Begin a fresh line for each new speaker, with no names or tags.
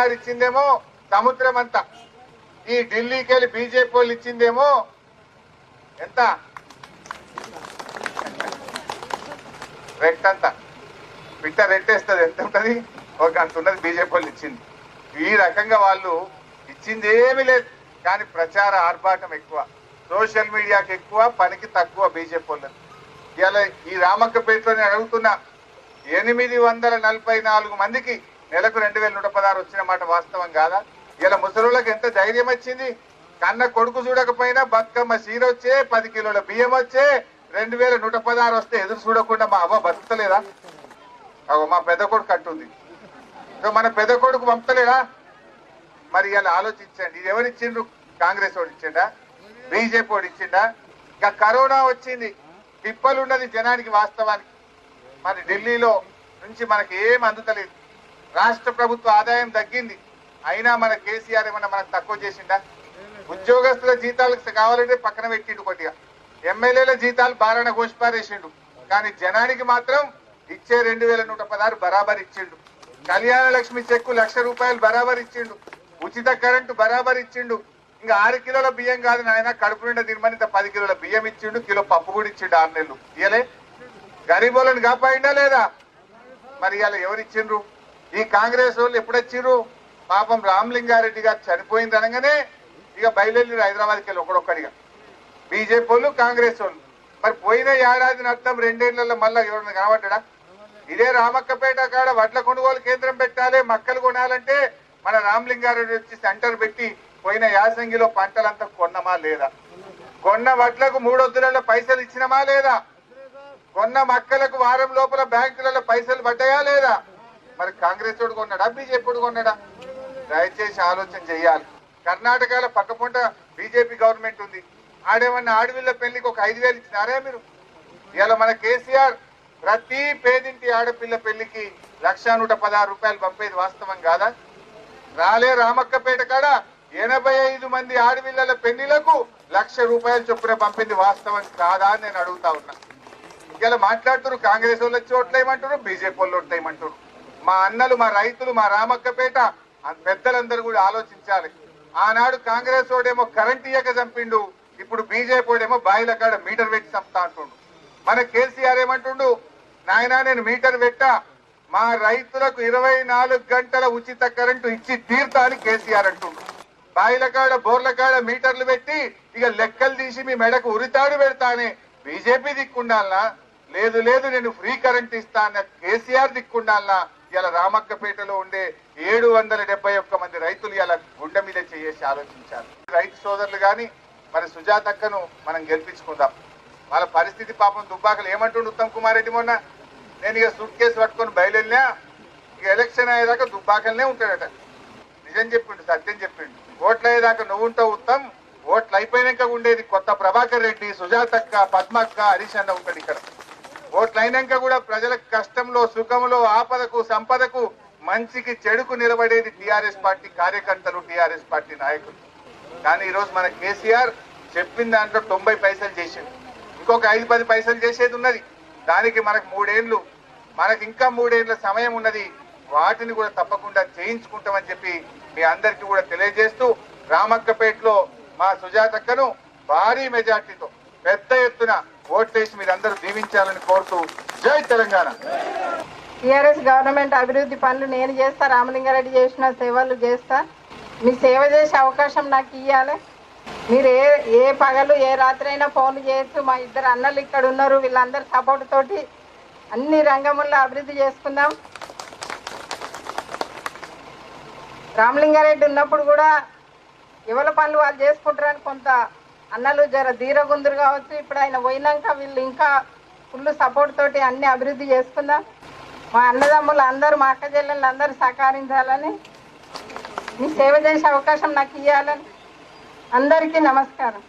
కేసీఆర్ ఇచ్చిందేమో సముద్రం అంతా ఈ ఢిల్లీకి వెళ్ళి బీజేపీ వాళ్ళు ఇచ్చిందేమో ఎంత? రెట్ అంతా పిట్ట రెట్టేస్తుంది ఎంత ఉంటుంది? ఒక అంత ఉన్నది బీజేపీ వాళ్ళు ఇచ్చింది. ఈ రకంగా వాళ్ళు ఇచ్చింది ఏమీ లేదు. కానీ ప్రచార ఆర్భాటం ఎక్కువ. సోషల్ మీడియాకి ఎక్కువ పనికి తక్కువ బీజేపీ వాళ్ళది. ఇలా ఈ రామక్కపేటలో నేను అడుగుతున్నా. ఎనిమిది వందల నలభై నాలుగు మందికి నెలకు రెండు వేల నూట పదహారు వచ్చిన మాట వాస్తవం కాదా? ఇలా ముసలుళ్ళకి ఎంత ధైర్యం వచ్చింది? కన్న కొడుకు చూడకపోయినా బతుకమ్మ సీర వచ్చే పది కిలోల బియ్యం వచ్చే రెండు వేల నూట పదహారు వస్తే ఎదురు చూడకుండా మా అవ్వ బతుకుతలేదా? అగో మా పెద్ద కొడుకు అంటుంది. ఇక మన పెద్ద కొడుకు పంపలేదా? మరి ఇలా ఆలోచించండి. ఇది ఎవరిచ్చిండ్రు కాంగ్రెస్ వాడు ఇచ్చిండా? బీజేపీ వాడు ఇచ్చిండా? ఇక కరోనా వచ్చింది. పిప్పలు ఉన్నది జనానికి వాస్తవానికి. మరి ఢిల్లీలో నుంచి మనకి ఏం అందుతలేదు. రాష్ట్ర ప్రభుత్వ ఆదాయం తగ్గింది. అయినా మన కేసీఆర్ ఏమన్నా మనకు తక్కువ చేసిండా? ఉద్యోగస్తుల జీతాలకు కావాలంటే పక్కన పెట్టిండు కొద్దిగా. ఎమ్మెల్యేల జీతాలు బారణ ఘోషపారేసిండు కానీ జనానికి మాత్రం ఇచ్చే రెండు వేల నూట పదహారు బరాబర్ ఇచ్చిండు. కళ్యాణ లక్ష్మి చెక్కు లక్ష రూపాయలు బరాబర్ ఇచ్చిండు. ఉచిత కరెంటు బరాబర్ ఇచ్చిండు. ఇంకా ఆరు కిలోల బియ్యం కాదు నాయన కడుపు నిండా తినమని పది కిలోల బియ్యం ఇచ్చిండు కిలో పప్పు కూడా ఇచ్చిండు ఆరు నెలలు. ఇయలే గరీబోళ్ళని కాపాడిందా లేదా? మరి ఇవాళ ఎవరు ఇచ్చిండ్రు ఈ కాంగ్రెస్ వాళ్ళు ఎప్పుడొచ్చిర్రు? పాపం రామలింగారెడ్డి గారు చనిపోయింది అనగానే ఇక బయలుదేరి హైదరాబాద్కి వెళ్ళి ఒకడొక్కడిగా బీజేపీ వాళ్ళు కాంగ్రెస్ వాళ్ళు. మరి పోయిన ఏడాది అర్థం రెండేళ్ళలో మళ్ళీ ఎవరైనా కనబడ్డా ఇదే రామక్కపేట కాడ వడ్ల కొనుగోలు కేంద్రం పెట్టాలి మక్కలు కొనాలంటే మన రామలింగారెడ్డి వచ్చి సెంటర్ పెట్టి పోయిన యాసంగిలో పంటలంతా కొన్నమా లేదా? కొన్న వడ్లకు మూడొద్దులలో పైసలు ఇచ్చినమా లేదా? కొన్న మక్కలకు వారం లోపల బ్యాంకులలో పైసలు పడ్డాయా లేదా? మరి కాంగ్రెస్ వాడు కొన్నాడా? బీజేపీ వాడు కొన్నాడా? దయచేసి ఆలోచన చేయాలి. కర్ణాటకలో పక్కపొంట బీజేపీ గవర్నమెంట్ ఉంది. ఆడేమన్నా ఆడవిల్ల పెళ్ళికి ఒక ఐదు వేలు ఇచ్చినారే మీరు? ఇవాళ మన కేసీఆర్ ప్రతి పేదింటి ఆడపిల్ల పెళ్ళికి లక్ష నూట పదహారు రూపాయలు పంపేది వాస్తవం కాదా? రాలే రామక్కపేట కాడ ఎనభై ఐదు మంది ఆడపిల్లల పెళ్ళిలకు లక్ష రూపాయలు చొప్పున పంపింది వాస్తవం కాదా అని నేను అడుగుతా ఉన్నా. ఇలా మాట్లాడుతున్నారు కాంగ్రెస్ వాళ్ళు వచ్చి ఓట్లేయమంటారు బీజేపీ వాళ్ళు ఓట్లేయమంటారు మా అన్నలు మా రైతులు మా రామక్కపేట పెద్దలందరూ కూడా ఆలోచించాలి. ఆనాడు కాంగ్రెస్ వాడేమో కరెంట్ ఇయ్యక చంపిండు ఇప్పుడు బీజేపీ వాడేమో బాయిల కాడ మీటర్ పెట్టి చంపుతా అంటుండు. మన కేసీఆర్ ఏమంటుండు? నాయనా నేను మీటర్ పెట్టా. మా రైతులకు ఇరవై నాలుగు గంటల ఉచిత కరెంటు ఇచ్చి తీర్తా అని కేసీఆర్ అంటుండు. బాయిల కాడ బోర్ల కాడ మీటర్లు పెట్టి ఇక లెక్కలు తీసి మీ మెడకు ఉరితాడు పెడతానే. బీజేపీ దిక్కుండాలనా? లేదు లేదు నేను ఫ్రీ కరెంట్ ఇస్తా అన్న కేసీఆర్ దిక్కుండాలనా? ఇలా రామక్కపేటలో ఉండే ఏడు వందల డెబ్బై ఒక్క మంది రైతులు ఇలా గుండె మీద చేసి ఆలోచించారు. రైతు సోదరులు కానీ మరి సుజాతక్కను మనం గెలిపించుకుందాం. వాళ్ళ పరిస్థితి పాపం దుబ్బాకలు ఏమంటుండు ఉత్తమ్ కుమార్ రెడ్డి మొన్న? నేను ఇక సూట్ కేసు పట్టుకొని బయలుదేరినా ఇక ఎలక్షన్ అయ్యేదాకా దుబ్బాకలనే ఉంటాడట. నిజం చెప్పిండు సత్యం చెప్పిండు. ఓట్లు అయ్యేదాకా నువ్వు ఉంటావు ఉత్తమ్ ఓట్లు అయిపోయినాక ఉండేది కొత్త ప్రభాకర్ రెడ్డి సుజాతక్క పద్మక్క హరీష్ అన్న ఉంటాడు ఇక్కడ. ఓట్లు అయినాక కూడా ప్రజలకు కష్టంలో సుఖంలో ఆపదకు సంపదకు మంచికి చెడుకు నిలబడేది టిఆర్ఎస్ పార్టీ కార్యకర్తలు టిఆర్ఎస్ పార్టీ నాయకులు. కానీ ఈరోజు మన కేసీఆర్ చెప్పిన దాంట్లో తొంభై పైసలు చేసేది ఇంకొక ఐదు పది పైసలు చేసేది ఉన్నది. దానికి మనకు మూడేళ్ళు మనకి ఇంకా మూడేళ్ళ సమయం ఉన్నది. వాటిని కూడా తప్పకుండా చేయించుకుంటామని చెప్పి మీ అందరికీ కూడా తెలియజేస్తూ రామక్కపేటలో మా సుజాతక్కను భారీ మెజార్టీతో పెద్ద ఎత్తున ఓట్లేసి మీరందరూ దీవించాలని కోరుతూ జై తెలంగాణ.
టీఆర్ఎస్ గవర్నమెంట్ అభివృద్ధి పనులు నేను చేస్తా రామలింగారెడ్డి చేసిన సేవలు చేస్తా. మీ సేవ చేసే అవకాశం నాకు ఇవ్వాలి మీరు ఏ ఏ పగలు ఏ రాత్రి అయినా ఫోన్లు చేయొచ్చు. మా ఇద్దరు అన్నలు ఇక్కడ ఉన్నారు వీళ్ళందరి సపోర్ట్ తోటి అన్ని రంగముల్లో అభివృద్ధి చేసుకుందాం. రామలింగారెడ్డి ఉన్నప్పుడు కూడా ఎవరి పనులు వాళ్ళు చేసుకుంటారని కొంత అన్నలు జర ధీరగుందురు కావచ్చు ఇప్పుడు ఆయన పోయినాక వీళ్ళు ఇంకా ఫుల్ సపోర్ట్ తోటి అన్ని అభివృద్ధి చేసుకుందాం. మా అన్నదమ్ములు అందరూ మా అక్క చెల్లెళ్ళు అందరూ సహకరించాలని మీ సేవ చేసే అవకాశం నాకు ఇవ్వాలని అందరికీ నమస్కారం.